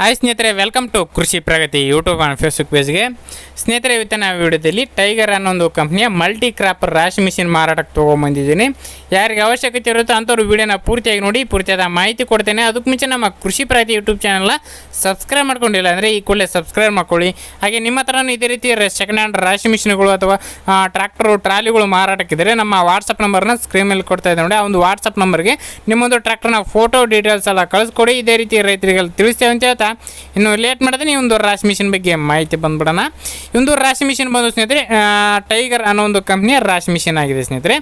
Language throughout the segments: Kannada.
ಹಾಯ್ ಸ್ನೇಹಿತರೆ welcome to Krishi Pragati YouTube and Facebook ಪೇಜ್ಗೆ ಸ್ನೇಹಿತರೆ ಇವತ್ತಿನ ವಿಡಿಯೋದಲ್ಲಿ ಟೈಗರ್ ಅನ್ನೋ ಒಂದು ಕಂಪ್ನಿಯ ಮಲ್ಟಿ ಕ್ರಾಪರ್ ರಾಶಿ ಮಿಷಿನ್ ಮಾರಾಟಕ್ಕೆ ತೊಗೊಂಬಂದಿದ್ದೀನಿ ಯಾರಿಗೆ ಅವಶ್ಯಕತೆ ಇರುತ್ತೋ ಅಂಥವ್ರು ವಿಡಿಯೋನ ಪೂರ್ತಿಯಾಗಿ ನೋಡಿ, ಪೂರ್ತಿಯಾದ ಮಾಹಿತಿ ಕೊಡ್ತೇನೆ. ಅದಕ್ಕೆ ಮುಂಚೆ ನಮ್ಮ ಕೃಷಿ ಪ್ರಗತಿ ಯೂಟ್ಯೂಬ್ ಚಾನಲ್ನ ಸಬ್ಸ್ಕ್ರೈಬ್ ಮಾಡ್ಕೊಂಡಿಲ್ಲ ಅಂದರೆ ಈ ಕೂಡಲೇ ಸಬ್ಸ್ಕ್ರೈಬ್ ಮಾಡ್ಕೊಳ್ಳಿ. ಹಾಗೆ ನಿಮ್ಮ ಹತ್ರನೂ ಇದೇ ರೀತಿ ಸೆಕೆಂಡ್ ಹ್ಯಾಂಡ್ ರಾಶಿ ಮಿಷಿನ್ಗಳು ಅಥವಾ ಟ್ರ್ಯಾಕ್ಟರು ಟ್ರಾಲಿಗಳು ಮಾರಾಟಕ್ಕಿದ್ರೆ ನಮ್ಮ ವಾಟ್ಸಪ್ ನಂಬರ್ನ ಸ್ಕ್ರೀನ್ ಮೇಲೆ ಕೊಡ್ತಾ ಇದ್ದೆ ನೋಡಿ. ಆ ಒಂದು ವಾಟ್ಸಪ್ ನಂಬರ್ಗೆ ನಿಮ್ಮೊಂದು ಟ್ರ್ಯಾಕ್ಟರ್ನ ಫೋಟೋ ಡೀಟೇಲ್ಸ್ ಎಲ್ಲ ಕಳಿಸ್ಕೊಡಿ. ಇದೇ ರೀತಿ ರೈತರಿಗೆ ತಿಳಿಸ್ತೇವೆ ಅಂತ ಹೇಳ್ತಾ. ಇನ್ನು ಲೇಟ್ ಮಾಡಿದ್ರೆ ಈ ಒಂದು ರಾಶಿ ಮಿಷಿನ್ ಬಗ್ಗೆ ಮಾಹಿತಿ ಬಂದ್ಬಿಡೋಣ. ಈ ಒಂದು ರಾಶಿ ಮಿಷಿನ್ ಬಂದು ಸ್ನೇಹಿತರೆ ಟೈಗರ್ ಅನ್ನೋ ಒಂದು ಕಂಪ್ನಿಯ ರಾಶಿ ಮಿಷಿನ್ ಆಗಿದೆ ಸ್ನೇಹಿತರೆ.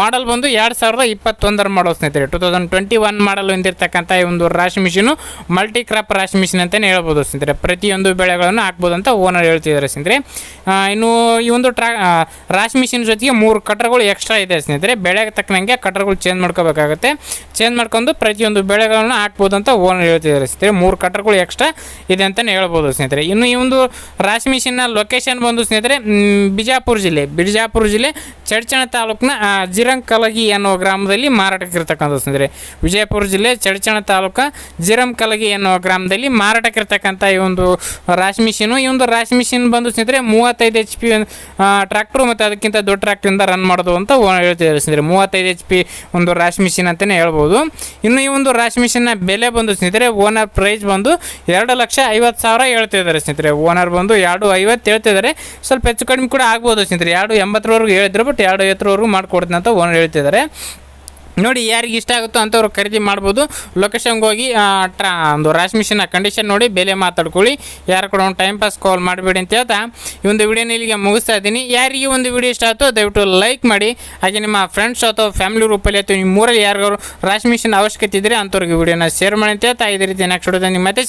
ಮಾಡಲ್ ಬಂದು ಎರಡು ಸಾವಿರದ ಇಪ್ಪತ್ತೊಂದರ ಮಾಡೋ ಸ್ನೇಹಿತರೆ. Two thousand twenty one model ಹೊಂದಿರತಕ್ಕಂಥ ಈ ಒಂದು ರಾಶಿ ಮಿಷಿನು ಮಲ್ಟಿ ಕ್ರಾಪ್ ರಾಶಿ ಮಿಷಿನ್ ಅಂತಲೇ ಹೇಳ್ಬೋದು ಸ್ನೇಹಿತರೆ. ಪ್ರತಿಯೊಂದು ಬೆಳೆಗಳನ್ನು ಹಾಕ್ಬೋದು ಅಂತ ಓನರ್ ಹೇಳ್ತಿದ್ದಾರೆ ಸ್ನೇಹಿತರೆ. ಇನ್ನು ಈ ಒಂದು ಟ್ರಾ ರಾಶಿ ಮಿಷಿನ್ ಜೊತೆಗೆ ಮೂರು ಕಟ್ರಗಳು ಎಕ್ಸ್ಟ್ರಾ ಇದೆ ಸ್ನೇಹಿತರೆ. ಬೆಳೆಗೆ ತಕ್ಕನಂಗೆ ಕಟ್ರಗಳು ಚೇಂಜ್ ಮಾಡ್ಕೋಬೇಕಾಗುತ್ತೆ. ಚೇಂಜ್ ಮಾಡ್ಕೊಂಡು ಪ್ರತಿಯೊಂದು ಬೆಳೆಗಳನ್ನು ಹಾಕ್ಬೋದು ಅಂತ ಓನರ್ ಹೇಳ್ತಿದ್ದಾರೆ ಸ್ನೇಹಿತರೆ. ಮೂರು ಕಟ್ರಗಳು ಎಕ್ಸ್ಟ್ರಾ ಇದೆ ಅಂತಲೇ ಹೇಳ್ಬೋದು ಸ್ನೇಹಿತರೆ. ಇನ್ನು ಈ ಒಂದು ರಾಶಿ ಮಿಷಿನ್ನ ಲೊಕೇಶನ್ ಬಂದು ಸ್ನೇಹಿತರೆ ಬಿಜಾಪುರ ಜಿಲ್ಲೆ. ಬಿಜಾಪುರ ಜಿಲ್ಲೆ ಚಡ್ಚಣ ತಾಲೂಕಿನ ಜಿರಂಕಲಗಿ ಅನ್ನೋ ಗ್ರಾಮದಲ್ಲಿ ಮಾರಾಟಕ್ಕೆ ಮಾರಾಟಕ್ಕಿರ್ತಕ್ಕಂಥ ಸ್ನೇಹಿತರೆ. ವಿಜಯಪುರ ಜಿಲ್ಲೆ ಚಡ್ಚಣ ತಾಲೂಕ ಜಿರಂಕಲಗಿ ಅನ್ನೋ ಗ್ರಾಮದಲ್ಲಿ ಮಾರಾಟಕ್ಕೆ ಮಾರಾಟಕ್ಕಿರ್ತಕ್ಕಂಥ ಈ ಒಂದು ರಾಶಿ ಮಿಷಿನು. ಈ ಒಂದು ರಾಶಿ ಮಿಷಿನ್ ಬಂದು ಸ್ನೇಹಿತರೆ, ಮೂವತ್ತೈದು ಎಚ್ ಪಿ ಟ್ರ್ಯಾಕ್ಟ್ರು ಮತ್ತು ಅದಕ್ಕಿಂತ ದೊಡ್ಡ ಟ್ರ್ಯಾಕ್ಟ್ರಿಂದ ರನ್ ಮಾಡೋದು ಅಂತ ಹೇಳ್ತಿದ್ದಾರೆ ಸ್ನೇಹಿತರೆ. ಮೂವತ್ತೈದು ಎಚ್ ಪಿ ಒಂದು ರಾಶಿ ಮಿಷಿನ್ ಅಂತಲೇ ಹೇಳ್ಬೋದು. ಇನ್ನು ಈ ಒಂದು ರಾಶಿ ಮಿಷಿನ್ನ ಬೆಲೆ ಬಂದು ಸ್ನೇಹಿತರೆ ಓನರ್ ಪ್ರೈಸ್ ಬಂದು ಎರಡು ಲಕ್ಷ ಐವತ್ತು ಸಾವಿರ ಹೇಳ್ತಿದ್ದಾರೆ ಸ್ನೇಹಿತರೆ. ಓನರ್ ಬಂದು ಎರಡು ಐವತ್ತು ಹೇಳ್ತಿದ್ದಾರೆ. ಸ್ವಲ್ಪ ಹೆಚ್ಚು ಕಡಿಮೆ ಕೂಡ ಆಗ್ಬೋದು ಸ್ನೇಹಿತರೆ. ಎರಡು ಎಂಬತ್ತರವರೆಗೂ ಹೇಳಿದ್ರು ಬಟ್ ಎರಡು ಐವತ್ತರವರೆಗೂ ಮಾಡಿಕೊಡ್ತೀನಿ ಅಂತ ಓನರ್ ಹೇಳ್ತಿದ್ದಾರೆ. ನೋಡಿ, ಯಾರಿಗೆ ಇಷ್ಟ ಆಗುತ್ತೋ ಅಂಥವ್ರು ಖರೀದಿ ಮಾಡ್ಬೋದು. ಲೊಕೇಶನ್ಗೆ ಹೋಗಿ ಟ್ರಾ, ಒಂದು ರಾಶ್ ಮಿಷಿನ ಕಂಡೀಷನ್ ನೋಡಿ, ಬೆಲೆ ಮಾತಾಡ್ಕೊಳ್ಳಿ. ಯಾರು ಕೂಡ ಒಂದು ಟೈಮ್ ಪಾಸ್ ಕಾಲ್ ಮಾಡಬೇಡಿ ಅಂತ ಹೇಳ್ತಾ. ಈ ಒಂದು ವಿಡಿಯೋನ ಇಲ್ಲಿಗೆ ಮುಗಿಸ್ತಾ ಇದ್ದೀನಿ. ಯಾರಿಗೆ ಒಂದು ವಿಡಿಯೋ ಇಷ್ಟ ಆಯಿತು ದಯವಿಟ್ಟು ಲೈಕ್ ಮಾಡಿ. ಹಾಗೆ ನಿಮ್ಮ ಫ್ರೆಂಡ್ಸ್ ಅಥವಾ ಫ್ಯಾಮಿಲಿ ರೂಪಲ್ಲಿ ಅಥವಾ ನಿಮ್ಮ ಮೂರಲ್ಲಿ ಯಾರಿಗಾರು ರಾಶಿ ಮಿಷಿನ್ ಅವಶ್ಯಕತೆ ಇದ್ದರೆ ಅಂಥವ್ರಿಗೆ ವಿಡಿಯೋನ ಶೇರ್ ಮಾಡಿ ಅಂತ ಹೇಳ್ತಾ. ಇದೇ ರೀತಿ ನೆಕ್ಸ್ಟ್ ನಿಮ್ಮ ಮತ್ತೆ.